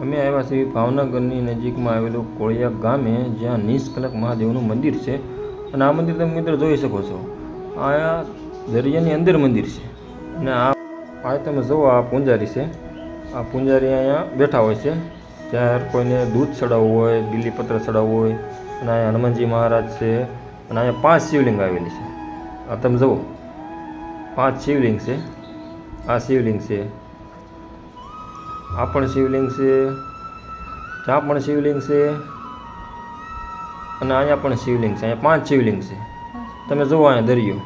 અમે આવ્યા છીએ ભાવનગરની નજીકમાં આવેલું કોળિયા ગામે, જ્યાં નિષ્કલક મહાદેવનું મંદિર છે. અને આ મંદિર તમે મિત્રો જોઈ શકો છો. આ દરિયાની અંદર મંદિર છે. અને આ આ તમે જુઓ, આ પૂંજારી છે. આ પૂંજારી અહીંયા બેઠા હોય છે. જ્યારે કોઈને દૂધ ચડાવવું હોય, બીલીપત્ર ચડાવવું હોય, અને અહીંયા હનુમાનજી મહારાજ છે. અને અહીંયા પાંચ શિવલિંગ આવેલી છે. આ તમે જુઓ, પાંચ શિવલિંગ છે. આ શિવલિંગ છે. આ પણ શિવલિંગ છે ત્યાં પણ શિવલિંગ છે, અને અહીંયા પણ શિવલિંગ છે. અહીંયા પાંચ શિવલિંગ છે. તમે જુઓ અહીંયા દરિયો.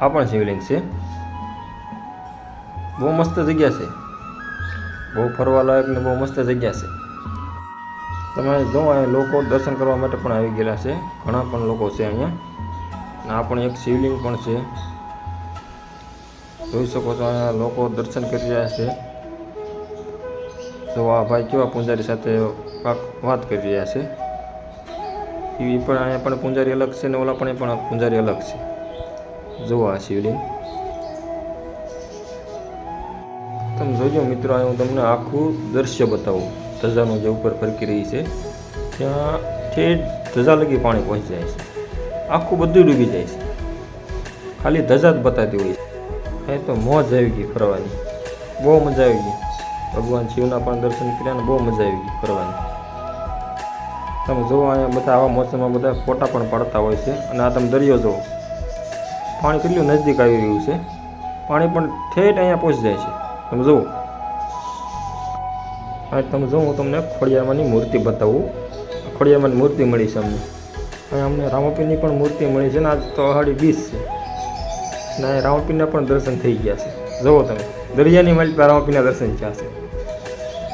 આ પણ શિવલિંગ છે. બહુ મસ્ત જગ્યા છે. બહુ ફરવા લાયક ને બહુ મસ્ત જગ્યા છે. તમે જુઓ અહીંયા લોકો દર્શન કરવા માટે પણ આવી ગયેલા છે. ઘણા પણ લોકો છે અહીંયા. અને આ પણ એક શિવલિંગ પણ છે. જોઈ શકો છો અહીંયા લોકો દર્શન કરી રહ્યા છે. તો આ ભાઈ કેવા પૂંજારી સાથે વાત કરી રહ્યા છે? એ પણ અહીંયા પણ પૂંજારી અલગ છે ને ઓલા પણ પણ પૂંજારી અલગ છે. જુઓ આ શિવલિંગ. તમે જોજો મિત્રો હું તમને આખું દ્રશ્ય બતાવું. ધજાનું જે ઉપર ફરકી રહી છે, ત્યાં ઠેઠ ધજા લગી પાણી પહોંચી જાય છે. આખું બધું ડૂબી જાય છે. ખાલી ધજા જ બતાતી હોય છે. એ તો મોજ આવી ગઈ ફરવાની. બહુ મજા આવી ગઈ. ભગવાન શિવના પણ દર્શન કર્યા ને બહુ મજા આવી ગઈ ફરવાની. તમે જુઓ અહીંયા બધા આવા મોસમમાં બધા ફોટા પણ પાડતા હોય છે અને આ તમે દરિયો જુઓ. પાણી કેટલું નજદીક આવી રહ્યું છે. પાણી પણ ઠેઠ અહીંયા પહોંચી જાય છે. તમે જુઓ. હા તમે જુઓ, હું તમને ખોડિયામાંની મૂર્તિ બતાવું. ખોડિયામાંની મૂર્તિ મળી છે અમને. અહીંયા અમને રામાપીરની પણ મૂર્તિ મળી છે ને આજ તો અહાડી બીસ છે. અને અહીંયા રામાપીરના પણ દર્શન થઈ ગયા છે. જુઓ તમે. દરિયાની માલિક રામાપીના દર્શન થયા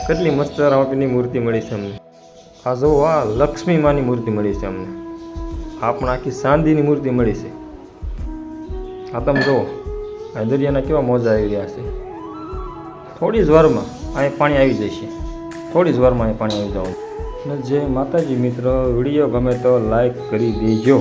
કેટલી મસ્ત રામાપીની મૂર્તિ મળી છે અમને. આ જો આ લક્ષ્મી માની મૂર્તિ મળી છે અમને. આ પણ આખી શાંતિની મૂર્તિ મળી છે. આ તમે જુઓ, આ દરિયાના કેવા મોજા આવી રહ્યા છે. થોડી જ વારમાં અહીં પાણી આવી જશે. થોડી જ વારમાં અહીં પાણી આવી જવું અને જે માતાજી મિત્ર, વીડિયો ગમે તો લાઈક કરી દેજો.